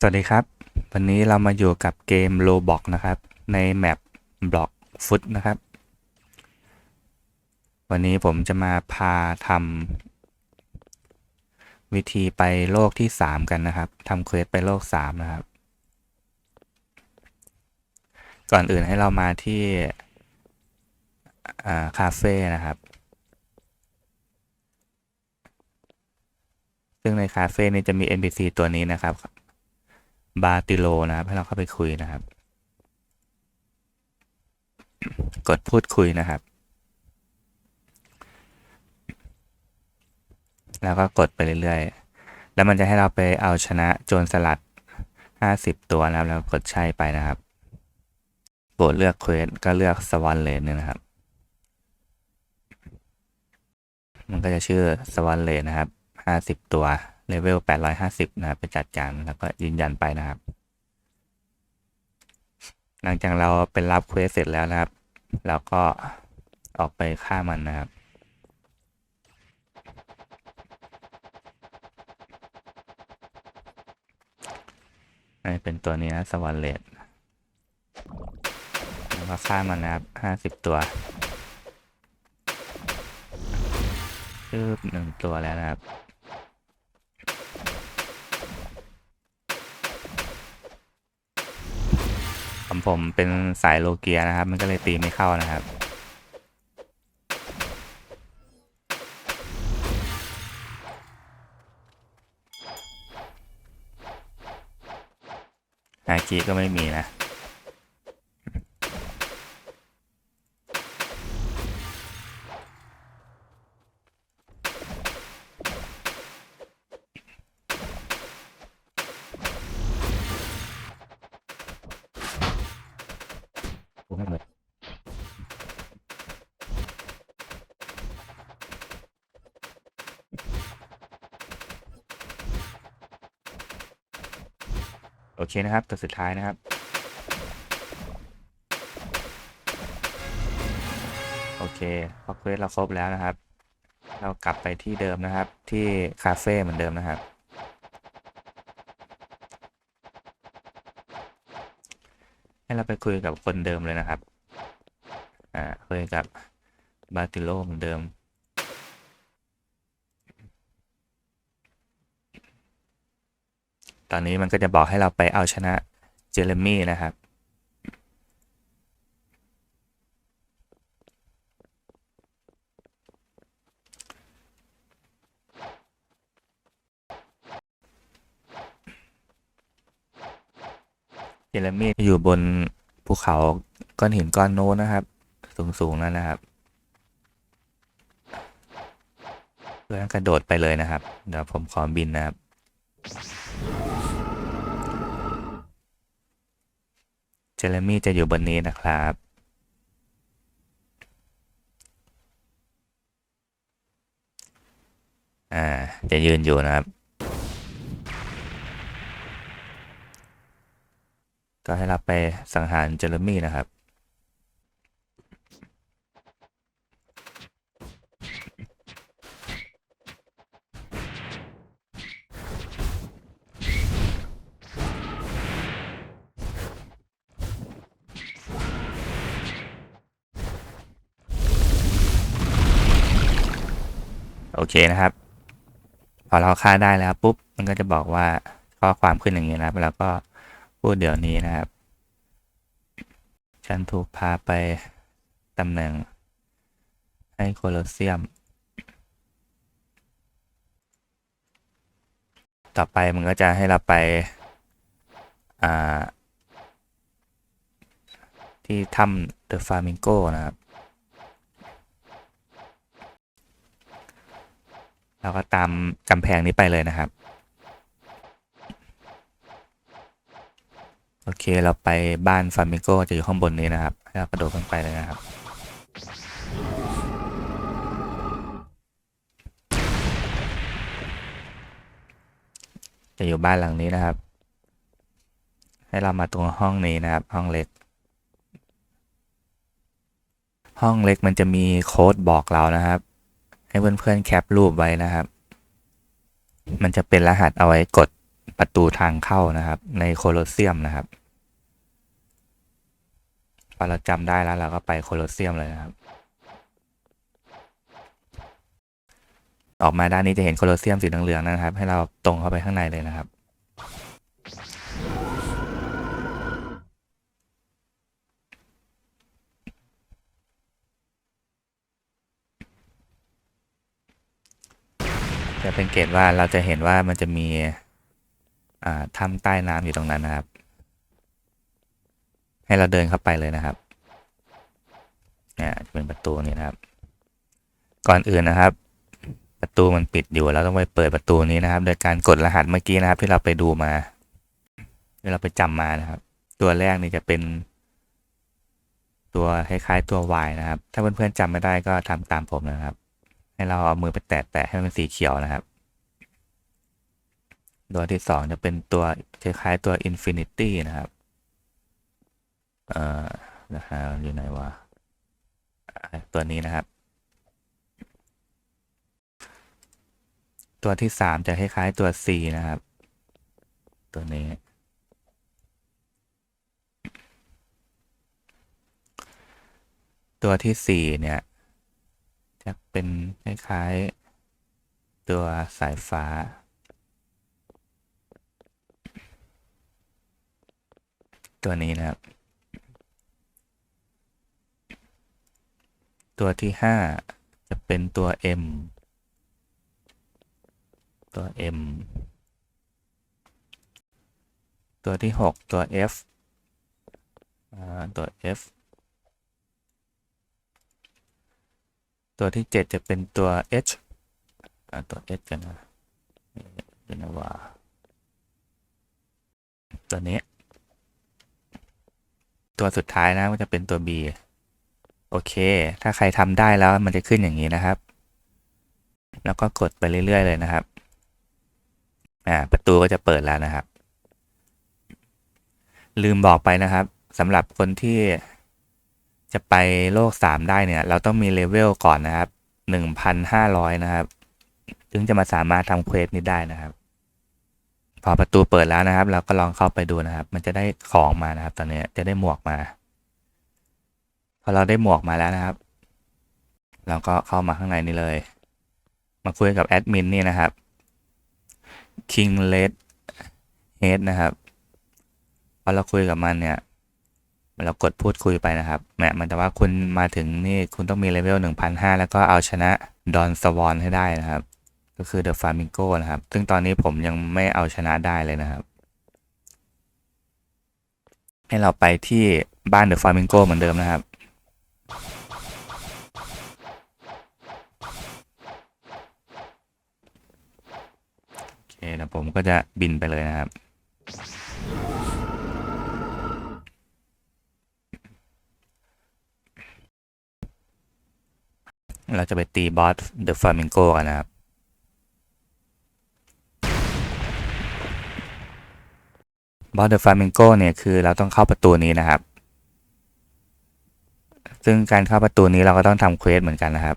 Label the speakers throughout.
Speaker 1: สวัสดีครับ วันนี้เรามาอยู่กับเกม Roblox นะครับ ในแมป Block Foot นะครับ วันนี้ผมจะมาพาทำวิธีไปโลกที่ 3 กันนะครับทำเควสไปโลก 3 นะครับ ก่อนอื่นให้เรามาที่คาเฟ่นะครับ ซึ่งในคาเฟ่นี้จะมี NPC ตัวนี้นะครับ บาติโลนะครับ ให้เราเข้าไปคุยนะครับ กดพูดคุยนะครับ แล้วก็กดไปเรื่อยๆ แล้วมันจะให้เราไปเอาชนะโจรสลัด 50 ตัวนะครับ แล้วกดใช่ไปนะครับโปรดเลือกเควสก็เลือกสวอนเลนนะครับ มันก็จะชื่อสวอนเลนนะครับ 50 ตัว เลเวล 850 นะครับไปจัดการแล้วก็ยืนยันไปนะครับ หลังจากเราเป็นรับเควสเสร็จแล้วนะครับ เราก็ออกไปฆ่ามันนะครับนี่เป็นตัวนี้นะสวรรค์เลดแล้วก็ฆ่ามันนะครับ 50 ตัวชืบหนึ่งตัวแล้วนะครับ ผมผมเป็นสายโลเกียนะครับ มันก็เลยตีไม่เข้านะครับอาจีก็ไม่มีนะ โอเคนะครับตัวสุดท้ายนะครับ โอเคพอเควสเราครบแล้วนะครับ เรากลับไปที่เดิมนะครับ ที่คาเฟ่เหมือนเดิมนะครับ ให้เราไปคุยกับคนเดิมเลยนะครับ อ่าคุยกับบาติโลเหมือนเดิม ตอนนี้มันก็จะบอกให้เราไปเอาชนะเจเรมี่นะครับ เจเรมี่อยู่บนภูเขาก้อนหินก้อนโน้นนะครับ สูงๆนั่นนะครับเพื่อกระโดดไปเลยนะครับ เดี๋ยวผมขอบินนะครับ เจเรมี่จะอยู่บนนี้นะครับ อ่า จะยืนอยู่นะครับ ก็ให้เราไปสังหารเจเรมี่นะครับ โอเคนะครับ พอเราฆ่าได้แล้วปุ๊บ มันก็จะบอกว่าข้อความขึ้นอย่างนี้นะครับ แล้วก็พูดเดี๋ยวนี้นะครับ ฉันถูกพาไปตำแหน่งให้โคลอเซียม ต่อไปมันก็จะให้เราไปาที่ถ้ำเดอะฟามิงโกนะครับ เราก็ตามกำแพงนี้ไปเลยนะครับ โอเคเราไปบ้านฟามิโกจะอยู่ข้างบนนี้นะครับให้เรากระโดดขึ้นไปเลยนะครับ จะอยู่บ้านหลังนี้นะครับ ให้เรามาตรงห้องนี้นะครับ ห้องเล็ก ห้องเล็กมันจะมีโค้ดบอกเรานะครับ ให้เพื่อนๆแคปรูปไว้นะครับ มันจะเป็นรหัสเอาไว้กดประตูทางเข้านะครับ ในโคลอสเซียมนะครับพอเราจำได้แล้วเราก็ไปโคลอสเซียมเลยนะครับ ออกมาด้านนี้จะเห็นโคลอสเซียมสีเหลืองๆนะครับ ให้เราตรงเข้าไปข้างในเลยนะครับ จะเป็นเกตว่าเราจะเห็นว่ามันจะมีอ่าถ้ำใต้น้ำอยู่ตรงนั้นนะครับ ให้เราเดินเข้าไปเลยนะครับเนี่ยจะเป็นประตูนี่นะครับ ก่อนอื่นนะครับ ประตูมันปิดอยู่เราต้องไปเปิดประตูนี้นะครับ โดยการกดรหัสเมื่อกี้นะครับ ที่เราไปดูมาที่เราไปจำมานะครับ ตัวแรกนี่จะเป็น ตัวคล้ายๆตัว Y นะครับ ถ้าเพื่อนๆจำไม่ได้ก็ทำตามผมนะครับ ให้เราเอามือไปแตะๆให้มันสีเขียวนะครับ ตัวที่สองจะเป็นตัวคล้ายๆตัว Infinity นะครับ เอ่อนะฮะอยู่ไหนวะอะตัวนี้นะครับ ตัวที่สามจะคล้ายๆตัว C นะครับ ตัวนี้ตัวที่สี่เนี่ย เป็นคล้ายๆตัวสายฟ้า ตัวนี้นะครับ ตัวที่ห้าจะเป็นตัว M ตัว M ตัวที่หกตัว F ตัว F ตัวที่เจ็ดจะเป็นตัว H ตัว H กันนะเป็นว่าตัวนี้ ตัวสุดท้ายนะมันจะเป็นตัว B โอเค ถ้าใครทำได้แล้วมันจะขึ้นอย่างนี้นะครับ แล้วก็กดไปเรื่อย ๆ เลยนะครับ อ่า ประตูก็จะเปิดแล้วนะครับ ลืมบอกไปนะครับสำหรับคนที่ จะไปโลก 3 ได้เนี่ย เราต้องมีเลเวลก่อนนะครับ 1,500 นะครับ ถึงจะมาสามารถทำเควสนี้ได้นะครับ พอประตูเปิดแล้วนะครับ เราก็ลองเข้าไปดูนะครับ มันจะได้ของมานะครับ ตอนนี้จะได้หมวกมา พอเราได้หมวกมาแล้วนะครับ เราก็เข้ามาข้างในนี้เลย มาคุยกับแอดมินนี่นะครับ King Red Head นะครับ พอเราคุยกับมันเนี่ย เรากดพูดคุยไปนะครับแหมมันแต่ว่าคุณมาถึงนี่คุณต้องมีเลเวล1,500 แล้วก็เอาชนะดอนสวอนให้ได้นะครับ ก็คือ The Flamingo นะครับ ซึ่งตอนนี้ผมยังไม่เอาชนะได้เลยนะครับ ให้เราไปที่บ้าน The Flamingo เหมือนเดิมนะครับโอเคนะผมก็จะบินไปเลยนะครับ เราจะไปตีบอสเดอะฟามิงโกกันนะครับ บอสเดอะฟามิงโกเนี่ยคือเราต้องเข้าประตูนี้นะครับ ซึ่งการเข้าประตูนี้เราก็ต้องทำเควสเหมือนกันนะครับ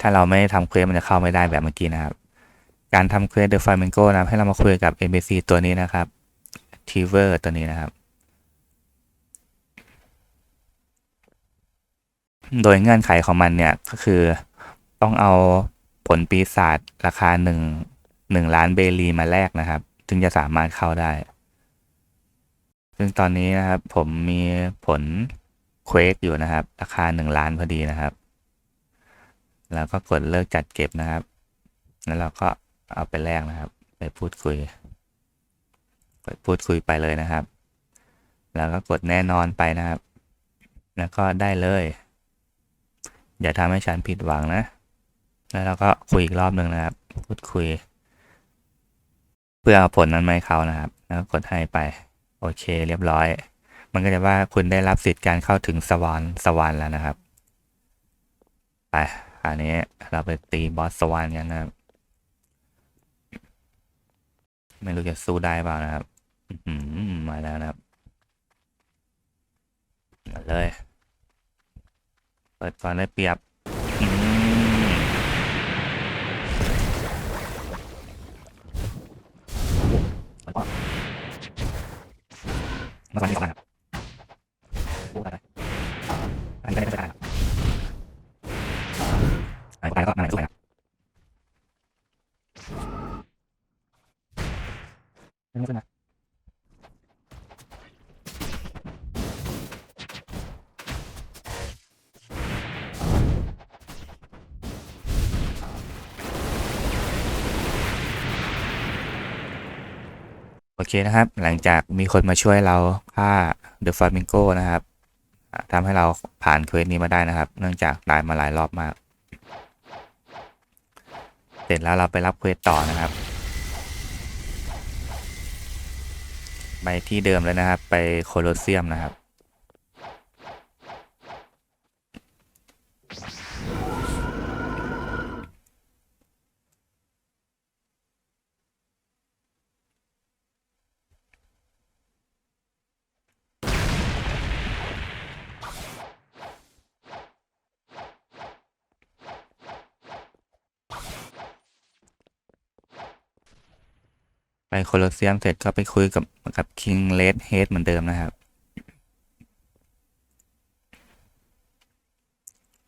Speaker 1: ถ้าเราไม่ทำเควสมันจะเข้าไม่ได้แบบเมื่อกี้นะครับ การทำเควสเดอะฟามิงโกนะครับให้เรามาคุยกับ NPC ตัวนี้นะครับทีเวอร์ตัวนี้นะครับ โดยเงื่อนไขของมันเนี่ยก็คือต้องเอาผลปีศาจราคาหนึ่งหนึ่งล้านเบลีมาแลกนะครับ ถึงจะสามารถเข้าได้ ซึ่งตอนนี้นะครับ ผมมีผลเควสอยู่นะครับ ราคาหนึ่งล้านพอดีนะครับ แล้วก็กดเลิกจัดเก็บนะครับ แล้วเราก็เอาไปแลกนะครับ ไปพูดคุยกดพูดคุยไปเลยนะครับ แล้วก็กดแน่นอนไปนะครับ แล้วก็ได้เลย อย่าทำให้ฉันผิดหวังนะ แล้วเราก็คุยอีกรอบหนึ่งนะครับ พูดคุย เพื่อเอาผลนั้นมาให้เขานะครับ แล้วกดให้ไป โอเค เรียบร้อย มันก็จะว่าคุณได้รับสิทธิ์การเข้าถึงสวรรค์สวรรค์แล้วนะครับ ไปอันนี้เราไปตีบอสสวรรค์กันนะครับ ไม่รู้จะสู้ได้เปล่านะครับอืมาแล้วนะครับมาเลย ปิดก่อนเลยเปียบมาตอนนี้ก่อนครั โอเคนะครับ หลังจากมีคนมาช่วยเราฆ่าเดอะฟามิงโกนะครับทำให้เราผ่านเควสนี้มาได้นะครับ เนื่องจากตายมาหลายรอบมาก เสร็จแล้วเราไปรับเควสต่อนะครับ ไปที่เดิมเลยนะครับ ไปโคลอสเซียมนะครับ โคลอสเซียมเสร็จก็ไปคุยกับกับคิงเลดเฮดเหมือนเดิมนะครับ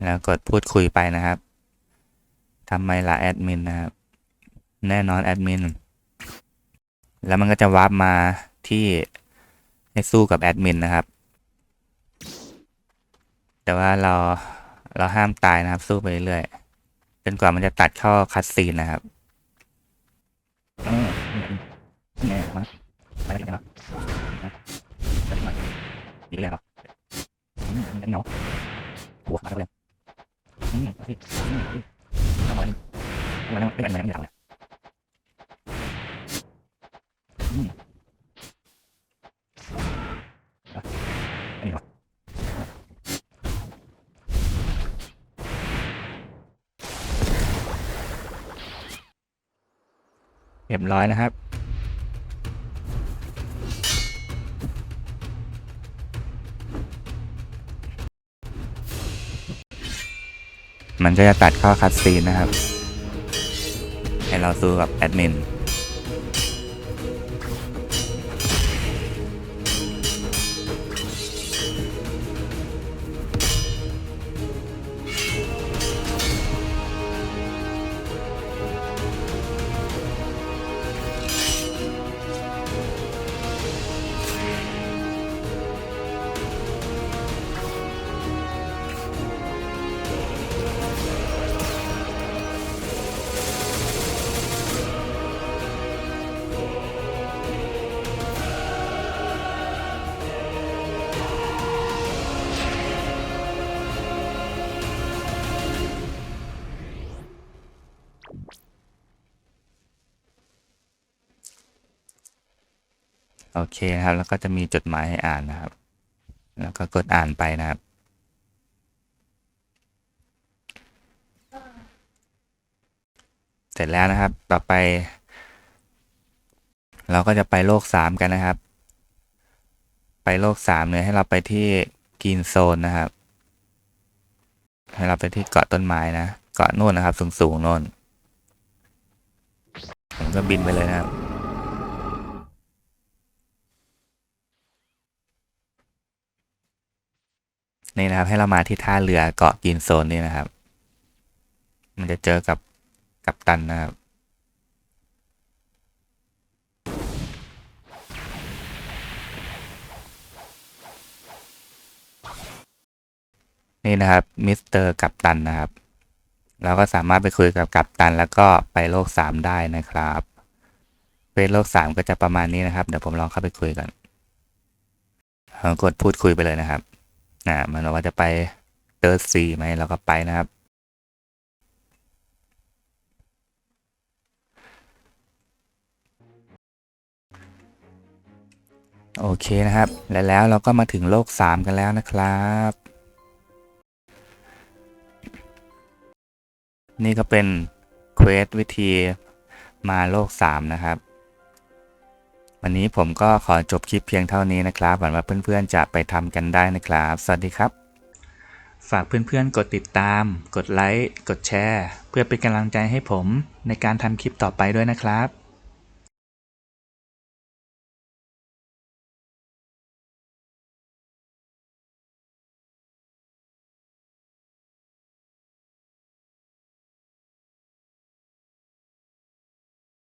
Speaker 1: แล้วกดพูดคุยไปนะครับทำไมล่ะแอดมินนะครับ แน่นอนแอดมินแล้วมันก็จะวาร์ปมาที่ให้สู้กับแอดมินนะครับ แต่ว่าเราเราห้ามตายนะครับ สู้ไปเรื่อยๆจนกว่ามันจะตัดเข้าคัดซีนนะครับอ แน่มาไปแล้วนะไปมาดีแล้วอืมเหนียวหัวมาแล้วอืมพี่อืมพี่ทำไมทำไมไม่เป็นอะไรไม่ทำเลยอืมอะอันนี้เหรอเรียบร้อยนะครับ มันก็จะตัดเข้าคัดซีนนะครับ ให้เราสู้กับแอดมิน โอเคนะครับ แล้วก็จะมีจดหมายให้อ่านนะครับ แล้วก็กดอ่านไปนะครับ เสร็จแล้วนะครับ ต่อไป เราก็จะไปโลกสามกันนะครับ ไปโลกสามเนี่ยให้เราไปที่กรีนโซนนะครับ ให้เราไปที่เกาะต้นไม้นะ เกาะนู่นนะครับ สูงๆโน่นผมก็บินไปเลยนะครับ นี่นะครับ ให้เรามาที่ท่าเรือเกาะกรีนโซนนี่นะครับ มันจะเจอกับกัปตันนะครับนี่นะครับมิสเตอร์กัปตันนะครับ เราก็สามารถไปคุยกับกัปตัน แล้วก็ไปโลกสามได้นะครับเฟซโลกสามก็จะประมาณนี้นะครับ เดี๋ยวผมลองเข้าไปคุยกันกดพูดคุยไปเลยนะครับ นะมันเราจะไปเติร์ดซีไหมเราก็ไปนะครับ โอเคนะครับ และแล้วเราก็มาถึงโลก 3 กันแล้วนะครับ นี่ก็เป็นเควสวิธีมาโลก 3 นะครับ วันนี้ผมก็ขอจบคลิปเพียงเท่านี้นะครับ หวังว่าเพื่อนๆจะไปทำกันได้นะครับ สวัสดีครับ ฝากเพื่อนๆ กดติดตาม กดไลค์ กดแชร์ เพื่อเป็นกำลังใจให้ผมในการทำคลิปต่อไปด้วยนะครับ